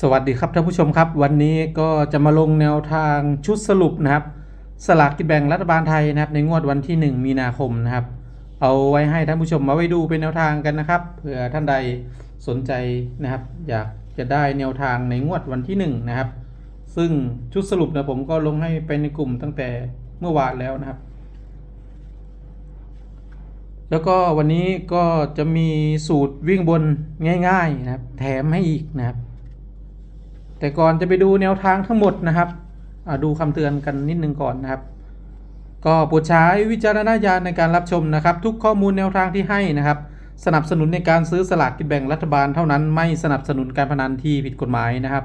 สวัสดีครับท่านผู้ชมครับ วันนี้ก็จะมาลงแนวทางชุดสรุปนะครับ สลากกินแบ่งรัฐบาลไทยนะครับ ในงวดวันที่ 1 มีนาคมนะครับ เอาไว้ให้ท่านผู้ชมมาไว้ดูเป็นแนวทางกันนะครับเผื่อท่านใดสนใจนะครับ อยากจะได้แนวทางในงวดวันที่ 1 นะครับ ซึ่งชุดสรุปนะผมก็ลงให้ไปในกลุ่มตั้งแต่เมื่อวานแล้วนะครับ แล้วก็วันนี้ก็จะมีสูตรวิ่งบนง่าย ๆนะครับ แถมให้อีกนะครับ แต่ก่อนจะไปดูแนวทางทั้งหมดนะครับดูคำเตือนกันนิดนึงก่อนนะครับ ก็โปรดใช้วิจารณญาณในการรับชมนะครับ ทุกข้อมูลแนวทางที่ให้นะครับ สนับสนุนในการซื้อสลากกินแบ่งรัฐบาลเท่านั้นไม่สนับสนุนการพนันที่ผิดกฎหมายนะครับ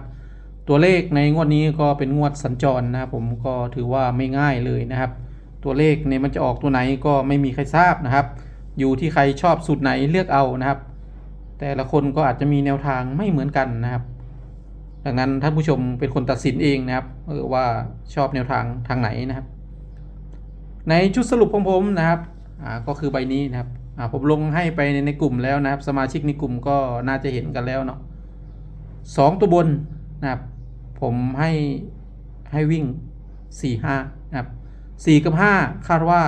ตัวเลขในงวดนี้ก็เป็นงวดสัญจรนะครับ ผมก็ถือว่าไม่ง่ายเลยนะครับ ตัวเลขเนี่ยมันจะออกตัวไหนก็ไม่มีใครทราบนะครับ อยู่ที่ใครชอบสูตรไหนเลือกเอานะครับ แต่ละคนก็อาจจะมีแนวทางไม่เหมือนกันนะครับ ดังนั้นท่านผู้ชมเป็นคนตัดสินเองนะครับว่าชอบแนวทางทางไหนนะครับ ในชุดสรุปของผมนะครับก็คือใบนี้นะครับผมลงให้ไปในในกลุ่มแล้วนะครับ สมาชิกในกลุ่มก็น่าจะเห็นกันแล้วเนาะสองตัวบนนะครับ ผมให้ให้วิ่งสี่ห้านะครับสี่กับห้าคาดว่า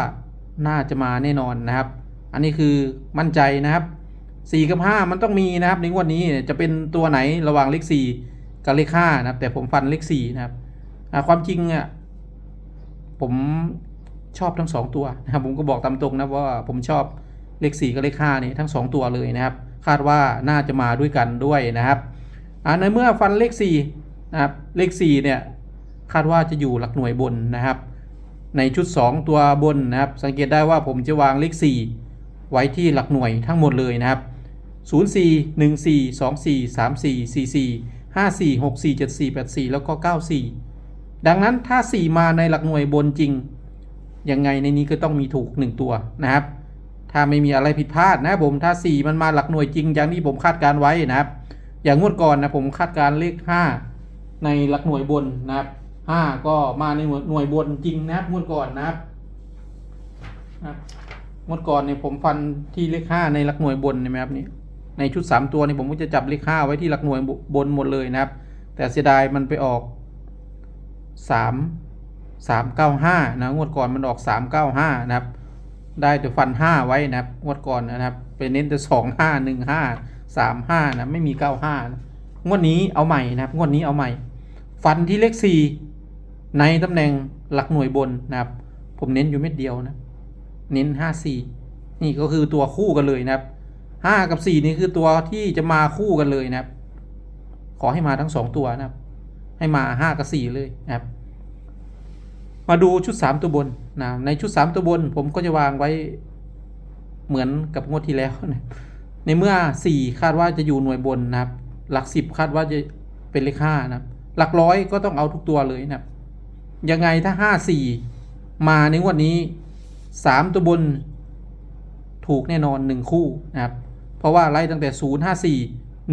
น่าจะมาแน่นอนนะครับ อันนี้คือมั่นใจนะครับสี่กับห้ามันต้องมีนะครับในงวดนี้เนี่ยจะเป็นตัวไหนระหว่างเลขสี่ กับเลขห้านะครับ แต่ผมฟันเลขสี่นะครับความจริงอะผมชอบทั้งสองตัวนะครับผมก็บอกตามตรงนะว่าผมชอบเลขสี่กับเลขห้านี่ทั้งสองตัวเลยนะครับ คาดว่าน่าจะมาด้วยกันด้วยนะครับในเมื่อฟันเลขสี่นะครับเลขสี่เนี่ยคาดว่าจะอยู่หลักหน่วยบนนะครับ ในชุด 2 ตัวบนนะครับ สังเกตได้ว่าผมจะวางเลข 4 ไว้ที่หลักหน่วยทั้งหมดเลยนะครับ 0 4 1 4 2 4 3 4 4 4 5 4 6 4 7 4 8 4 แล้วก็ 9 4 ดังนั้นถ้า 4 มาในหลักหน่วยบนจริง ยังไงในนี้ก็ต้องมีถูก 1 ตัวนะครับ ถ้าไม่มีอะไรผิดพลาดนะผมถ้า 4 มันมาหลักหน่วยจริง อย่างที่ผมคาดการไว้นะครับ อย่างงวดก่อนนะผมคาดการเลข 5 ในหลักหน่วยบนนะครับห้าก็มาในหน่วยวยบนจริงนะครับงวดก่อนนะครับงวดก่อนเนี่ยผมฟันที่เลขห้าในหลักหน่วยบนเห็นไหมครับนี่ ในชุดสามตัวนี่ผมก็จะจับเลขห้าไว้ที่หลักหน่วยบนหมดเลยนะครับ แต่เสียดายมันไปออกสามสามเก้าห้านะงวดก่อนมันออกสามเก้าห้านะครับ ได้แต่ฟันห้าไว้นะครับงวดก่อนนะครับไปเน้นแต่สองห้าหนึ่งห้าสามห้านะไม่มีเก้าห้างวดนี้เอาใหม่นะครับงวดนี้เอาใหม่ ฟันที่เลขสี่ในตำแหน่งหลักหน่วยบนนะครับ ผมเน้นอยู่เม็ดเดียวนะ เน้นห้าสี่นี่ก็คือตัวคู่กันเลยนะครับ ห้ากับสี่นี่คือตัวที่จะมาคู่กันเลยนะครับ ขอให้มาทั้งสองตัวนะครับ ให้มาห้ากับสี่เลยนะครับ มาดูชุดสามตัวบนนะในชุดสามตัวบน ผมก็จะวางไว้เหมือนกับงวดที่แล้วนะในเมื่อสี่คาดว่าจะอยู่หน่วยบนนะครับ หลักสิบคาดว่าจะเป็นเลขห้านะครับ หลักร้อยก็ต้องเอาทุกตัวเลยนะครับ ยังไงถ้าห้าสี่มาในงวดนี้สามตัวบนถูกแน่นอนหนึ่งคู่นะครับ เพราะว่าไล่ตั้งแต่ 0 54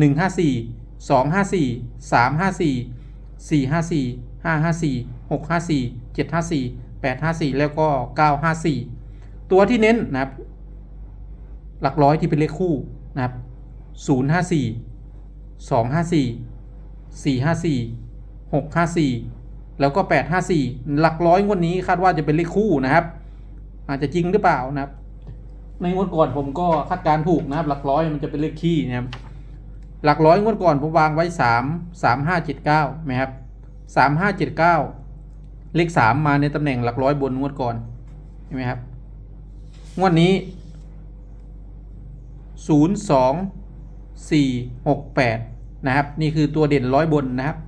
154 254 354 454 554 654 754 854 แล้วก็ 954 ตัวที่เน้นนะครับ หลักร้อยที่เป็นเลขคู่นะครับ 054 254 454 654 แล้วก็ 854 หลักร้อยวันนี้คาดว่าจะเป็นเลขคู่นะครับ อาจจะจริงหรือเปล่านะครับ ในงวดก่อนผมก็คาดการถูกนะครับ หลักร้อยมันจะเป็นเลขขี้นะครับ หลักร้อยงวดก่อนผมวางไว้สามสามห้าเจ็ดเก้าไหมครับสามห้าเจ็ดเก้าเลขสามมาในตำแหน่งหลักร้อยบนงวดก่อนเห็นไหมครับ งวดนี้ศูนย์สองสี่หกแปดนะครับ นี่คือตัวเด่นร้อยบนนะครับ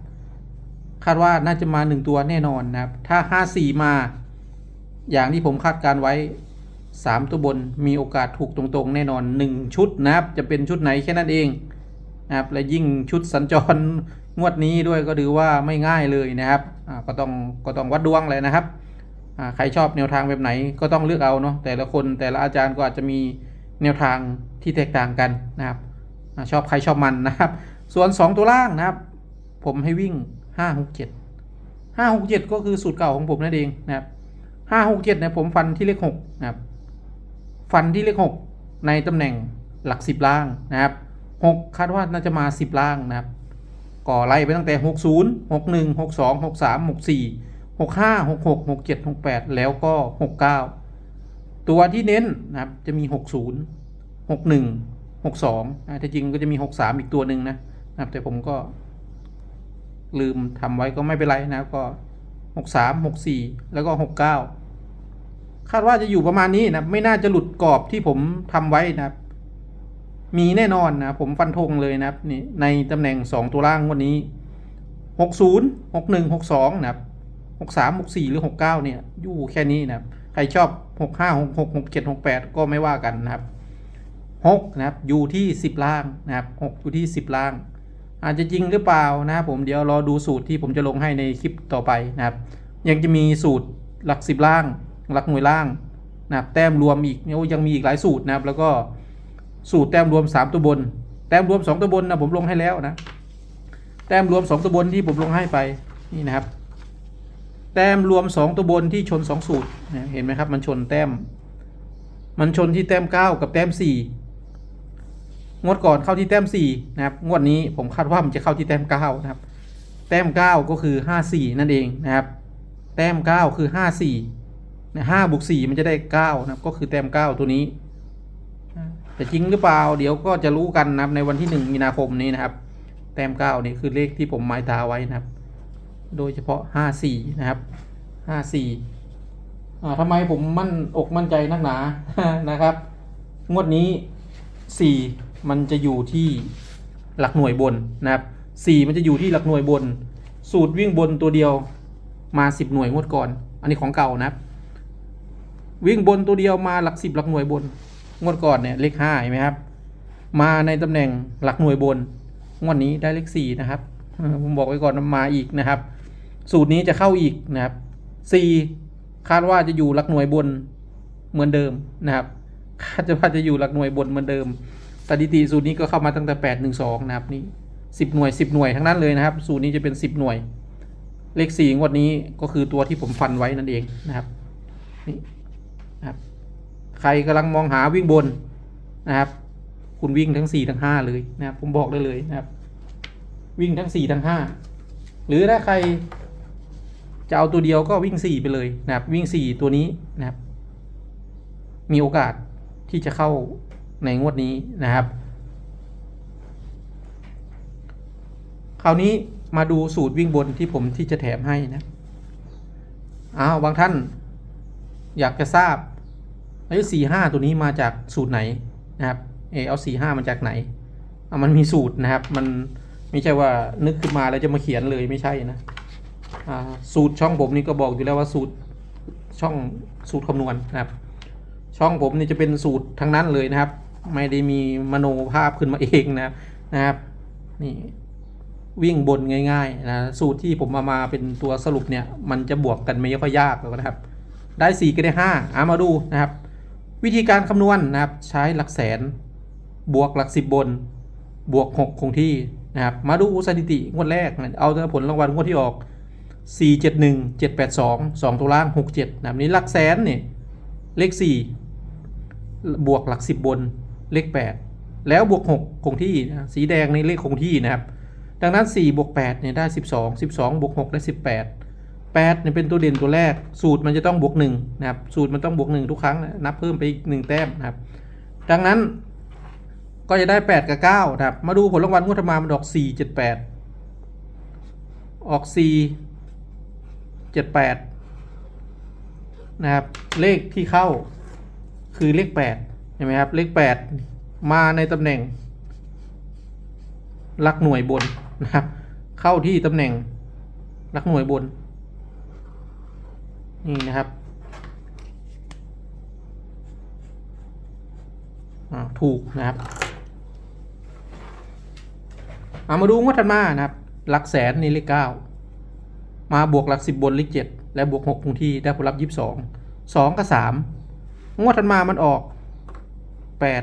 คาดว่าน่าจะมาหนึ่งตัวแน่นอนนะครับ ถ้าห้าสี่มาอย่างที่ผมคาดการไว้ สามตัวบนมีโอกาสถูกตรงๆ แน่นอนหนึ่งชุดนะครับ จะเป็นชุดไหนแค่นั้นเองนะครับและยิ่งชุดสัญจรงวดนี้ด้วยก็ถือว่าไม่ง่ายเลยนะครับก็ต้องก็ต้องวัดดวงเลยนะครับใครชอบแนวทางแบบไหนก็ต้องเลือกเอาเนาะแต่ละคนแต่ละอาจารย์ก็อาจจะมีแนวทางที่แตกต่างกันนะครับชอบใครชอบมันนะครับ ส่วน 2 ตัวล่างนะครับ ผมให้วิ่ง 5 6 7 5 6 7 ก็คือสูตรเก่าของผมนั่นเองนะครับ5 6 7เนี่ยผมฟันที่เลข6นะครับ ฟันที่เลข 6 ในตำแหน่งหลัก 10 ล่างนะครับ 6 คาดว่าน่าจะมา 10 ล่างนะครับก็ไล่ไปตั้งแต่ 60 61 62 63 64 65 66 67 68 แล้วก็ 69 ตัวที่เน้นนะครับจะมี 60 61 62นะแต่จริงก็จะมี 63 อีกตัวหนึ่งนะนะครับแต่ผมก็ลืมทำไว้ก็ไม่เป็นไรนะครับก็ 63 64 แล้วก็ 69 คาดว่าจะอยู่ประมาณนี้นะไม่น่าจะหลุดกรอบที่ผมทำไว้นะครับ มีแน่นอนนะผมฟันธงเลยนะครับนี่ในตำแหน่ง 2 ตัวล่างวันนี้ 60 61 62 นะครับ 63 64 หรือ 69 เนี่ย อยู่แค่นี้นะครับ ใครชอบ 65 66 67 68 ก็ไม่ว่ากันนะครับ 6 นะครับ อยู่ที่ 10 ล่างนะครับ 6 อยู่ที่ 10 ล่าง อาจจะจริงหรือเปล่านะครับผมเดี๋ยวรอดูสูตรที่ผมจะลงให้ในคลิปต่อไปนะครับ ยังจะมีสูตรหลัก 10 ล่าง หลักหน่วยล่างนะครับแต้มรวมอีกเนี่ยยังมีอีกหลายสูตรนะครับ แล้วก็สูตรแต้มรวม 3 ตัวบน แต้มรวม 2 ตัวบนนะผมลงให้แล้วนะ แต้มรวม 2 ตัวบนที่ผมลงให้ไปนี่นะครับ แต้มรวม 2 ตัวบนที่ชน 2 สูตรนะเห็นไหมครับ มันชนแต้ม มันชนที่แต้ม 9 กับแต้ม 4 งวดก่อนเข้าที่แต้ม 4 นะครับ งวดนี้ผมคาดว่ามันจะเข้าที่แต้ม 9 นะครับ แต้ม 9 ก็คือ 54 นั่นเองนะครับ แต้ม 9 คือ 54 นะ5บวก4มันจะได้9นะครับ ก็คือแต้ม9ตัวนี้แต่จริงหรือเปล่า เดี๋ยวก็จะรู้กันนะครับในวันที่1มีนาคมนี้นะครับ แต้ม9นี่คือเลขที่ผมหมายตาไว้นะครับ โดยเฉพาะ54นะครับ54อ่าทำไมผมมั่นอกมั่นใจนักหนานะครับ งวดนี้4มันจะอยู่ที่หลักหน่วยบนนะครับ4มันจะอยู่ที่หลักหน่วยบน สูตรวิ่งบนตัวเดียวมา10หน่วยงวดก่อน อันนี้ของเก่านะครับ วิ่งบนตัวเดียวมาหลัก10หลักหน่วยบน งวดก่อนเนี่ยเลข5เห็นไหมครับ มาในตำแหน่งหลักหน่วยบน งวดนี้ได้เลข4นะครับ ผมบอกไว้ก่อนมาอีกนะครับ สูตรนี้จะเข้าอีกนะครับ4คาดว่าจะอยู่หลักหน่วยบนเหมือนเดิมนะครับ คาดจะว่าจะอยู่หลักหน่วยบนเหมือนเดิมสถิติสูตรนี้ก็เข้ามาตั้งแต่8 1 2นะครับนี่10หน่วย10หน่วยทั้งนั้นเลยนะครับ สูตรนี้จะเป็น10หน่วย เลข4งวดนี้ก็คือตัวที่ผมฟันไว้นั่นเองนะครับนี่ ใครกำลังมองหาวิ่งบนนะครับ คุณวิ่งทั้ง 4 ทั้ง 5 เลยนะครับ ผมบอกได้เลยนะครับ วิ่งทั้ง 4 ทั้ง 5 หรือถ้าใครจะเอาตัวเดียวก็วิ่ง 4 ไปเลยนะครับ วิ่ง 4 ตัวนี้นะครับ มีโอกาสที่จะเข้าในงวดนี้นะครับ คราวนี้มาดูสูตรวิ่งบนที่ผมที่จะแถมให้นะอ้าวบางท่านอยากจะทราบ ไอ้สี่ห้าตัวนี้มาจากสูตรไหนนะครับเออเอาสี่ห้ามาจากไหนเอามันมีสูตรนะครับ มันไม่ใช่ว่านึกขึ้นมาแล้วจะมาเขียนเลยไม่ใช่นะสูตรช่องผมนี่ก็บอกอยู่แล้วว่าสูตรช่องสูตรคำนวณนะครับ ช่องผมนี่จะเป็นสูตรทั้งนั้นเลยนะครับ ไม่ได้มีมโนภาพขึ้นมาเองนะครับนะครับนี่วิ่งบนง่ายๆนะสูตรที่ผมมามาเป็นตัวสรุปเนี่ย มันจะบวกกันไม่ค่อยยากหรอกนะครับ ได้ 4 ก็ได้5อ่ามาดูนะครับ วิธีการคำนวณนะครับใช้หลักแสน บวกหลักสิบบน บวก 6 คงที่นะครับมาดูสถิติงวดแรก เอาผลรางวัลงวดที่ออก 4 7 1 7 8 2 2ตัวล่าง 6 7นะครับนี้หลักแสนเนี่ยเลข 4 บวกหลัก 10 บนเลข 8 แล้วบวก 6 คงที่นะสีแดงในเลขคงที่นะครับ ดังนั้น 4 บวก8เนี่ยได้ 12 12 บวก 6 ได้ 18 8เนี่ยเป็นตัวเด่นตัวแรก สูตรมันจะต้องบวก1นะครับสูตรมันต้องบวก 1 ทุกครั้งนะนับเพิ่มไปอีก1แต้มนะครับ ดังนั้นก็จะได้ 8 กับ 9 นะครับ มาดูผลรางวัลงวดถัดมามันออก 4 7 8 ออก 4 7 8 นะครับ เลขที่เข้าคือเลข8เห็นไหมครับ เลข 8 มาในตำแหน่งลักหน่วยบนนะครับ เข้าที่ตำแหน่งลักหน่วยบน นี่นะครับถูกนะครับเอามาดูงวดถัดมานะครับ หลักแสนนี่เลขเก้ามาบวกหลักสิบบนเลขเจ็ดและบวกหกคงที่ได้ผลลัพธ์ยี่สิบสองสองกับสามงวดถัดมามันออกแปด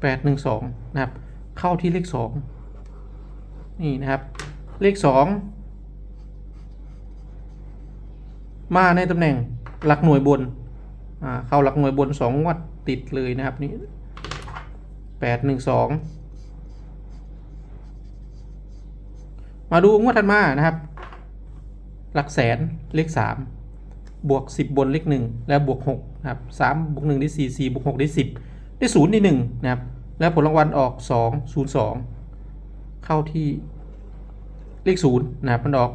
แปดหนึ่งสองนะครับ เข้าที่เลขสองนี่นะครับ เลขสอง มาในตำแหน่งหลักหน่วยบนเข้าหลักหน่วยบนสองวัดติดเลยนะครับนี่แปดหนึ่งสองมาดูงวดถัดมานะครับ หลักแสนเลขสามบวกสิบบนเลขหนึ่งแล้วบวกหกนะครับสามบวกหนึ่งได้สี่สี่บวกหกได้สิบได้ศูนย์ได้หนึ่งนะครับ แล้วผลรางวัลออกสองศูนย์สองเข้าที่เลขศูนย์นะครับมันออก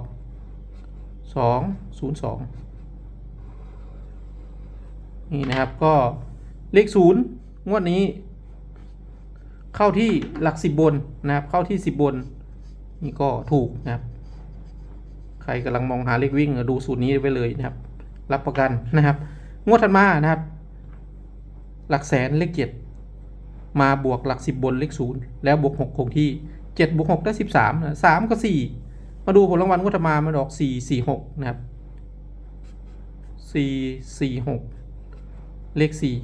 สองศูนย์สองนี่นะครับก็เลขศูนย์งวดนี้ เข้าที่หลักสิบบนนะครับ เข้าที่สิบบน นี่ก็ถูกนะครับ ใครกำลังมองหาเลขวิ่งดูสูตรนี้ไว้เลยนะครับ รับประกันนะครับ งวดถัดมานะครับ หลักแสนเลขเจ็ดมาบวกหลักสิบบนเลขศูนย์แล้วบวกหกคงที่เจ็ดบวกหกได้สิบสามสามก็สี่ มาดูผลรางวัลงวดมามันออกสี่สี่หกนะครับสี่สี่หกเลขสี่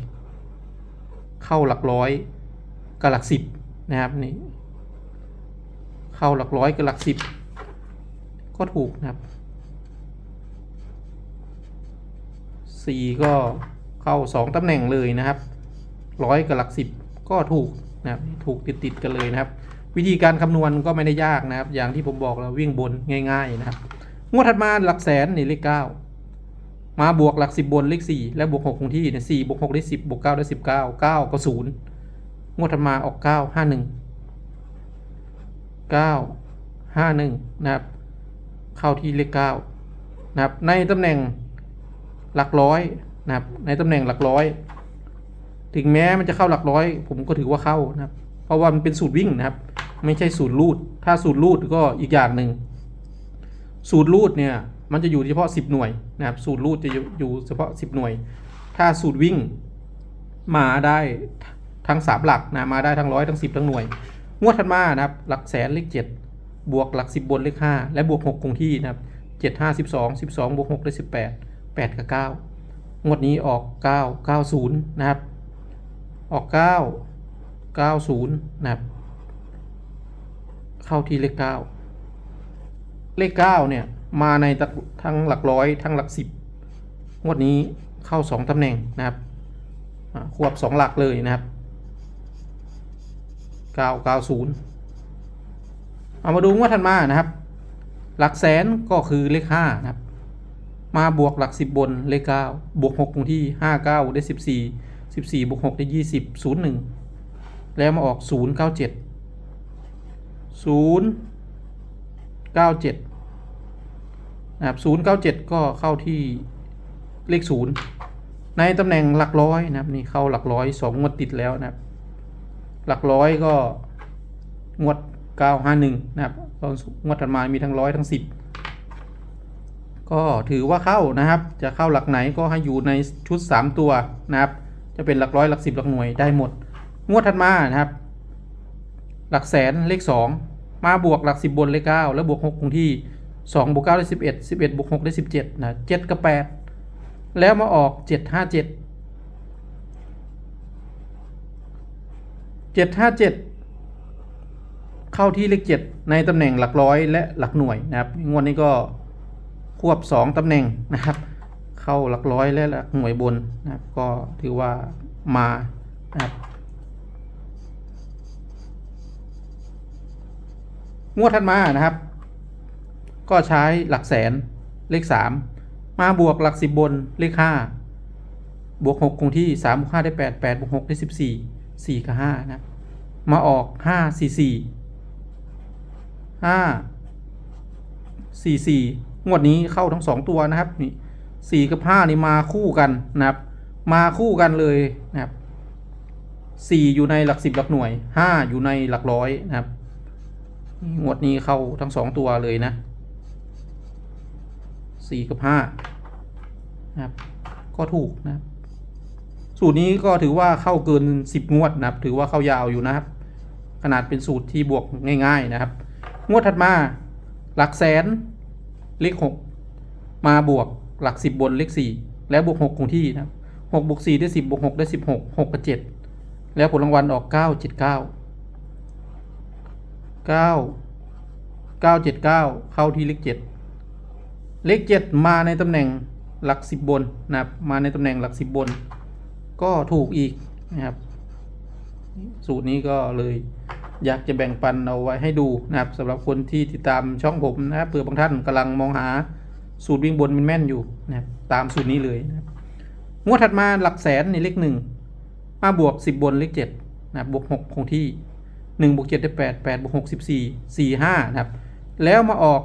เข้าหลักร้อยกับหลักสิบนะครับนี่เข้าหลักร้อยกับหลักสิบก็ถูกนะครับสี่ก็เข้าสองตำแหน่งเลยนะครับร้อยกับหลักสิบก็ถูกนะครับถูกติดติดกันเลยนะครับ วิธีการคำนวณก็ไม่ได้ยากนะครับ อย่างที่ผมบอกเราวิ่งบนง่าย ๆ นะครับ งวดถัดมาหลักแสนนี่เลขเก้ามาบวกหลักสิบบนเลขสี่และบวกหกคงที่เนี่ยสี่บวกหกได้สิบบวกเก้าได้สิบเก้าเก้าก็ศูนย์งวดถัดมาออกเก้าห้าหนึ่งเก้าห้าหนึ่งนะครับ เข้าที่เลขเก้านะครับ ในตำแหน่งหลักร้อยนะครับ ในตำแหน่งหลักร้อย ถึงแม้มันจะเข้าหลักร้อย ผมก็ถือว่าเข้านะครับ เพราะว่ามันเป็นสูตรวิ่งนะครับ ไม่ใช่สูตรรูด ถ้าสูตรรูดก็อีกอย่างหนึ่ง สูตรรูดเนี่ยมันจะอยู่เฉพาะ 10 หน่วยนะครับสูตรรูดจะอยู่เฉพาะ 10 หน่วย ถ้าสูตรวิ่งมาได้ทั้ง 3 หลักนะมาได้ทั้งร้อยทั้ง 10 ทั้งหน่วย งวดถัดมานะครับหลักแสนเลขเจ็ดบวกหลักสิบบนเลขห้าและบวกหกคงที่นะครับเจ็ดห้าสิบสองสิบสองบวกหกได้สิบแปดแปดกับเก้างวดนี้ออกเก้าเก้าศูนย์นะครับ ออกเก้าเก้าศูนย์นะครับ เข้าที่เลขเก้าเลขเก้าเนี่ยมาในทั้งหลักร้อยทั้งหลักสิบงวดนี้เข้าสองตำแหน่งนะครับควบสองหลักเลยนะครับ990เอามาดูงวดถัดมานะครับ หลักแสนก็คือเลข5นะครับ มาบวกหลัก10บนเลข9บวก6คงที่59ได้14 14บวก6ได้20 01แล้วมาออก097 097นะครับ097ก็เข้าที่เลข0ในตำแหน่งหลักร้อยนะครับนี่เข้าหลักร้อย2งวดติดแล้วนะครับ หลักร้อยก็งวด951นะครับตอนงวดถัดมามีทั้งร้อยทั้ง10ก็ถือว่าเข้านะครับ จะเข้าหลักไหนก็ให้อยู่ในชุด 3 ตัวนะครับ จะเป็นหลักร้อยหลัก10หลักหน่วยได้หมด งวดถัดมานะครับ หลักแสนเลข 2 มาบวกหลัก 10 บนเลข 9 แล้วบวก 6 คงที่ 2 บวก 9 ได้ 11 11 บวก 6 ได้ 17 นะ 7 กับ 8 แล้วมาออก 7 5 7เจ็ดห้าเจ็ดเข้าที่เลขเจ็ดในตำแหน่งหลักร้อยและหลักหน่วยนะครับ งวดนี้ก็ควบสองตำแหน่งนะครับ เข้าหลักร้อยและหลักหน่วยบนนะครับ ก็ถือว่ามานะครับ งวดถัดมานะครับ ก็ใช้หลักแสนเลขสามมาบวกหลักสิบบนเลขห้าบวกหกคงที่สามบวกห้าได้แปดแปดบวกหกได้สิบสี่สี่กับห้านะมาออกห้าสี่สี่ห้าสี่สี่งวดนี้เข้าทั้งสองตัวนะครับนี่สี่กับห้านี่มาคู่กันนะครับ มาคู่กันเลยนะครับสี่อยู่ในหลักสิบหลักหน่วยห้าอยู่ในหลักร้อยนะครับ งวดนี้เข้าทั้งสองตัวเลยนะสี่กับห้านะครับ ก็ถูกนะครับ สูตรนี้ก็ถือว่าเข้าเกิน10งวดนะครับ ถือว่าเข้ายาวอยู่นะครับ ขนาดเป็นสูตรที่บวกง่าย ๆนะครับ งวดถัดมาหลักแสนเลข6มาบวกหลัก10บบนเลข4แล้วบวก6คงที่นะครับ6บวก4ได้10บบวก6ได้16 6กับ7แล้วผลรางวัลออก9 7 9 9 9 7 9 เข้าที่เลข7เลข7มาในตำแหน่งหลัก10บนนะครับมาในตำแหน่งหลัก10บน ก็ถูกอีกนะครับ สูตรนี้ก็เลยอยากจะแบ่งปันเอาไว้ให้ดูนะครับสำหรับคนที่ติดตามช่องผมนะครับเผื่อบางท่านกำลังมองหาสูตรวิ่งบนแม่นอยู่นะครับตามสูตรนี้เลยนะครับงวดถัดมาหลักแสนในเลขหนึ่งมาบวกสิบบนเลขเจ็ดนะบบวกหกคงที่ หนึ่งบวกเจ็ดได้แปดแปดบวกหกสิบสี่สี่ห้านะครับ แล้วมาออก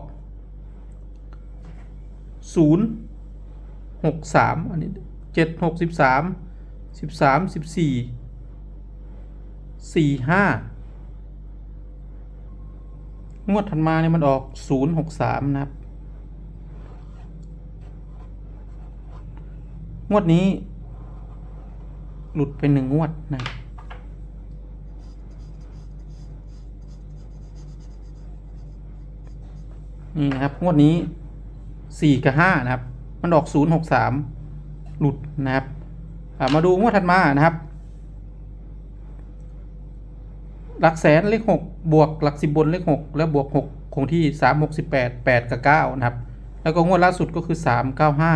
ศูนย์หกสามอันนี้เจ็ดหกสิบสามสิบสามสิบสี่สี่ห้างวดถัดมาเนี่ยมันออกศูนย์หกสามนะครับ งวดนี้หลุดไปหนึ่งงวดนะครับ นี่นะครับงวดนี้สี่กับห้านะครับ มันออกศูนย์หกสามหลุดนะครับมาดูงวดถัดมานะครับ หลักแสนเลขหกบวกหลักสิบบนเลขหกแล้วบวกหกคงที่สามหกสิบแปดแปดกับเก้านะครับ แล้วก็งวดล่าสุดก็คือสามเก้าห้า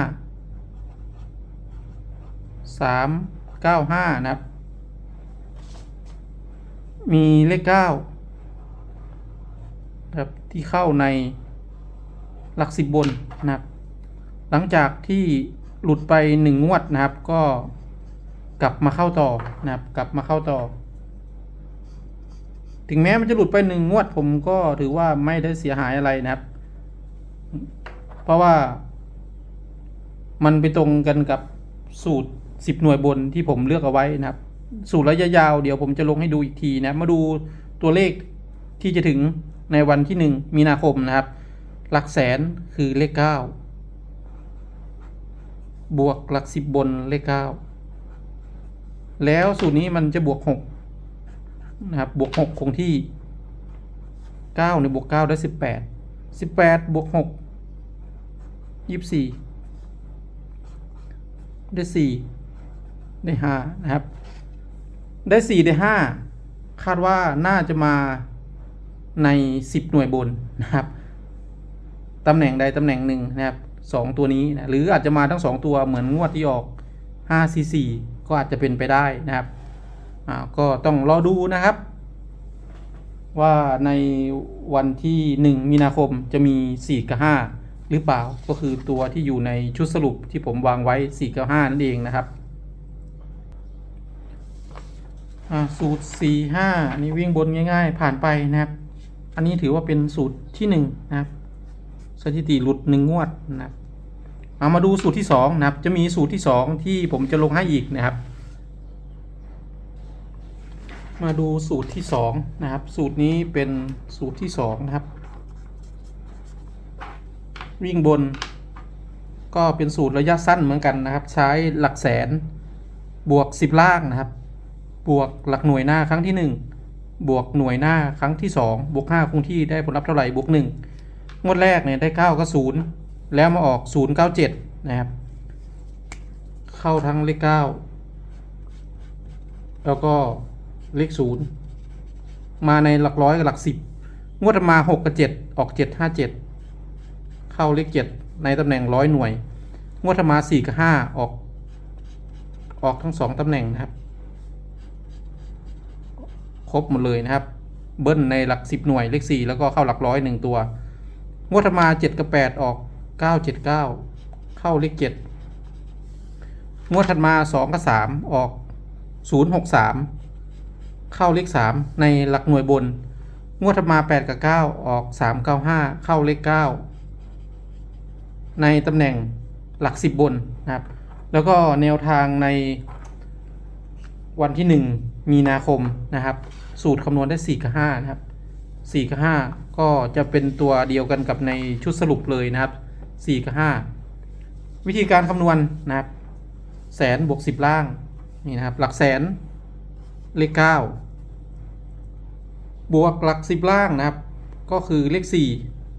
สามเก้าห้านะครับ มีเลขเก้าครับที่เข้าใน หลักสิบบนนะครับ หลังจากที่หลุดไปหนึ่งงวดนะครับ ก็กลับมาเข้าต่อนะครับ กลับมาเข้าต่อ ถึงแม้มันจะหลุดไปหนึ่งงวด ผมก็ถือว่าไม่ได้เสียหายอะไรนะครับ เพราะว่า มันไปตรงกันกับสูตรสิบหน่วยบนที่ผมเลือกเอาไว้นะครับ สูตรระยะยาวเดี๋ยวผมจะลงให้ดูอีกทีนะ มาดูตัวเลขที่จะถึงในวันที่หนึ่งมีนาคมนะครับ หลักแสนคือเลขเก้าบวกหลักสิบบนเลขเก้าแล้วสูตรนี้มันจะบวกหกนะครับบวกหกคงที่เก้าในบวกเก้าได้สิบแปดสิบแปดบวกหกยี่สิบสี่ได้สี่ได้ห้านะครับ ได้สี่ได้ห้าคาดว่าน่าจะมาในสิบหน่วยบนนะครับ ตำแหน่งใดตำแหน่งหนึ่งนะครับสองตัวนี้นะหรืออาจจะมาทั้งสองตัวเหมือนงวดที่ออกห้าสี่สี่ก็อาจจะเป็นไปได้นะครับอ่าก็ต้องรอดูนะครับ ว่าในวันที่หนึ่งมีนาคมจะมีสี่กับห้าหรือเปล่าก็คือตัวที่อยู่ในชุดสรุปที่ผมวางไว้สี่กับห้านั่นเองนะครับอ่าสูตรสี่ห้านนี้วิ่งบนง่าย ๆ ผ่านไปนะครับ อันนี้ถือว่าเป็นสูตรที่หนึ่งนะครับ สถิติหลุดหนึ่งงวดนะครับเอามาดูสูตรที่สองนะครับ จะมีสูตรที่สองที่ผมจะลงให้อีกนะครับ มาดูสูตรที่สองนะครับ สูตรนี้เป็นสูตรที่สองนะครับ วิ่งบน ก็เป็นสูตรระยะสั้นเหมือนกันนะครับ ใช้หลักแสนบวกสิบล่างนะครับ บวกหลักหน่วยหน้าครั้งที่หนึ่งบวกหน่วยหน้าครั้งที่สองบวกห้าคงที่ได้ผลลัพธ์เท่าไหร่บวกหนึ่ง งวดแรกเนี่ยได้เก้าก็ศูนย์แล้วมาออกศูนย์เก้าเจ็ดนะครับ เข้าทั้งเลขเก้าแล้วก็เลขศูนย์มาในหลักร้อยกับหลักสิบงวดมาหกกับเจ็ดออกเจ็ดห้าเจ็ดเข้าเลขเจ็ดในตำแหน่งร้อยหน่วย งวดมาสี่กับห้าออก ออกทั้งสองตำแหน่งนะครับ ครบหมดเลยนะครับ เบิ้ลในหลักสิบหน่วยเลขสี่แล้วก็เข้าหลักร้อยหนึ่งตัว งวดถัดมาเจ็ดกับแปดออกเก้าเจ็ดเก้าเข้าเลขเจ็ดงวดถัดมาสองกับสามออกศูนย์หกสามเข้าเลขสามในหลักหน่วยบน งวดถัดมาแปดกับเก้าออกสามเก้าห้าเข้าเลขเก้าในตำแหน่งหลักสิบบนนะครับ แล้วก็แนวทางในวันที่หนึ่งมีนาคมนะครับ สูตรคำนวณได้4กับ5นะครับ 4 กับ 5 ก็จะเป็นตัวเดียวกันกับในชุดสรุปเลยนะครับ 4 กับ 5 วิธีการคำนวณนะครับ แสนบวก 10 ล่าง นี่นะครับ หลักแสนเลข 9 บวกหลัก 10 ล่างนะครับ ก็คือเลข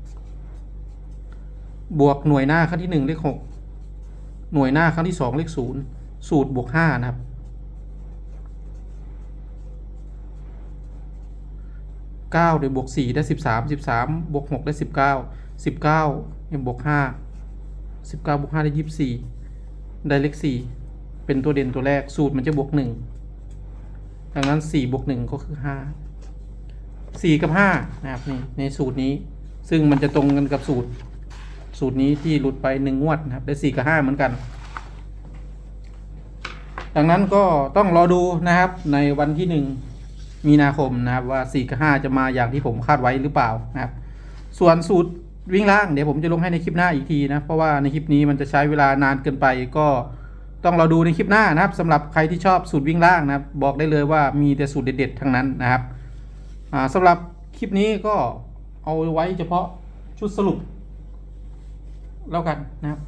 4 บวกหน่วยหน้าครั้งที่ 1 เลข 6 หน่วยหน้าครั้งที่ 2 เลข 0 สูตรบวก 5 นะครับ เก้าเดี๋ยวบวกสี่ได้สิบสามสิบสามบวกหกได้สิบเก้าสิบเก้าเนี่ยบวกห้าสิบเก้าบวกห้าได้ยี่สิบสี่ได้เลขสี่เป็นตัวเด่นตัวแรก สูตรมันจะบวกหนึ่งดังนั้นสี่บวกหนึ่งก็คือห้าสี่กับห้านะครับนี่ในสูตรนี้ ซึ่งมันจะตรงกันกับสูตร สูตรนี้ที่หลุดไปหนึ่งงวดนะครับ ได้สี่กับห้าเหมือนกัน ดังนั้นก็ต้องรอดูนะครับในวันที่หนึ่ง มีนาคมนะครับว่าสี่กับห้าจะมาอย่างที่ผมคาดไว้หรือเปล่านะครับ ส่วนสูตรวิ่งล่างเดี๋ยวผมจะลงให้ในคลิปหน้าอีกทีนะ เพราะว่าในคลิปนี้มันจะใช้เวลานานเกินไปก็ต้องเราดูในคลิปหน้านะครับสำหรับใครที่ชอบสูตรวิ่งล่างนะครับ บอกได้เลยว่ามีแต่สูตรเด็ดๆทั้งนั้นนะครับอ่าสำหรับคลิปนี้ก็เอาไว้เฉพาะชุดสรุป แล้วกันนะครับ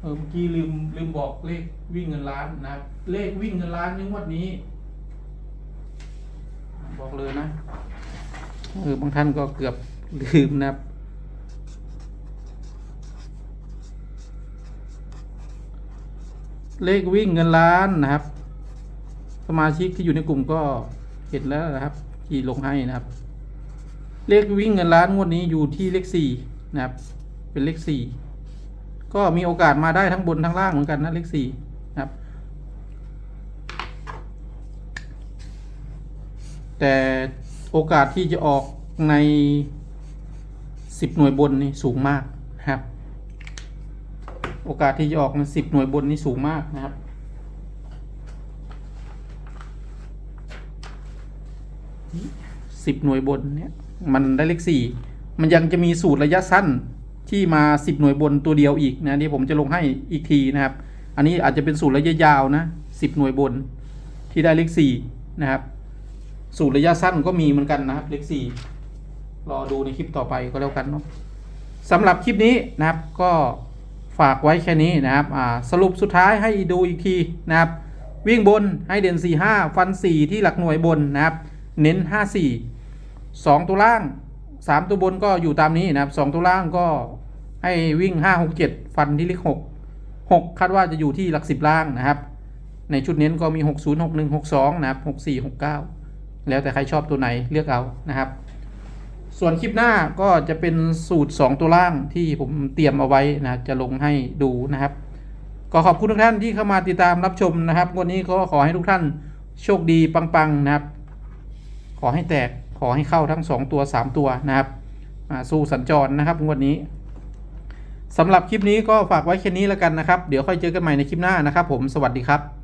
เออเมื่อกี้ลืมลืมบอกเลขวิ่งเงินล้านนะครับ เลขวิ่งเงินล้านในงวดนี้ บอกเลยนะเออบางท่านก็เกือบลืมนะครับเลขวิ่งเงินล้านนะครับ สมาชิกที่อยู่ในกลุ่มก็เห็นแล้วนะครับที่ลงให้นะครับ เลขวิ่งเงินล้านงวดนี้อยู่ที่เลขสี่นะครับ เป็นเลขสี่ก็มีโอกาสมาได้ทั้งบนทั้งล่างเหมือนกันนะเลขสี่นะครับ แต่โอกาสที่จะออกในสิบหน่วยบนนี่สูงมากนะครับ โอกาสที่จะออกในสิบหน่วยบนนี่สูงมากนะครับสิบหน่วยบนเนี่ยมันได้เลขสี่มันยังจะมีสูตรระยะสั้นที่มาสิบหน่วยบนตัวเดียวอีกนะนี่ผมจะลงให้อีกทีนะครับ อันนี้อาจจะเป็นสูตรระยะยาวนะสิบหน่วยบนที่ได้เลขสี่นะครับ สูตรระยะสั้นก็มีเหมือนกันนะครับเลขสี่รอดูในคลิปต่อไปก็แล้วกันเนาะสำหรับคลิปนี้นะครับก็ฝากไว้แค่นี้นะครับสรุปสุดท้ายให้ดูอีกทีนะครับ วิ่งบนให้เด่น 4 5 ฟัน 4 ที่หลักหน่วยบนนะครับ เน้น 5 4 2 ตัวล่าง 3 ตัวบนก็อยู่ตามนี้นะครับ 2 ตัวล่างก็ให้วิ่ง 5 6 7 ฟันที่เลข6 6 คาดว่าจะอยู่ที่หลัก 10 ล่างนะครับ ในชุดเน้นก็มี 60 61 62 นะครับ 64 69 แล้วแต่ใครชอบตัวไหนเลือกเอานะครับ ส่วนคลิปหน้าก็จะเป็นสูตร 2 ตัวล่างที่ผมเตรียมเอาไว้นะจะลงให้ดูนะครับ ก็ขอบคุณทุกท่านที่เข้ามาติดตามรับชมนะครับวันนี้ก็ขอให้ทุกท่านโชคดีปังๆนะครับ ขอให้แตกขอให้เข้าทั้ง 2 ตัว 3 ตัวนะครับสู้สัญจรนะครับงวดนี้สำหรับคลิปนี้ก็ฝากไว้แค่นี้แล้วกันนะครับ เดี๋ยวค่อยเจอกันใหม่ในคลิปหน้านะครับผมสวัสดีครับ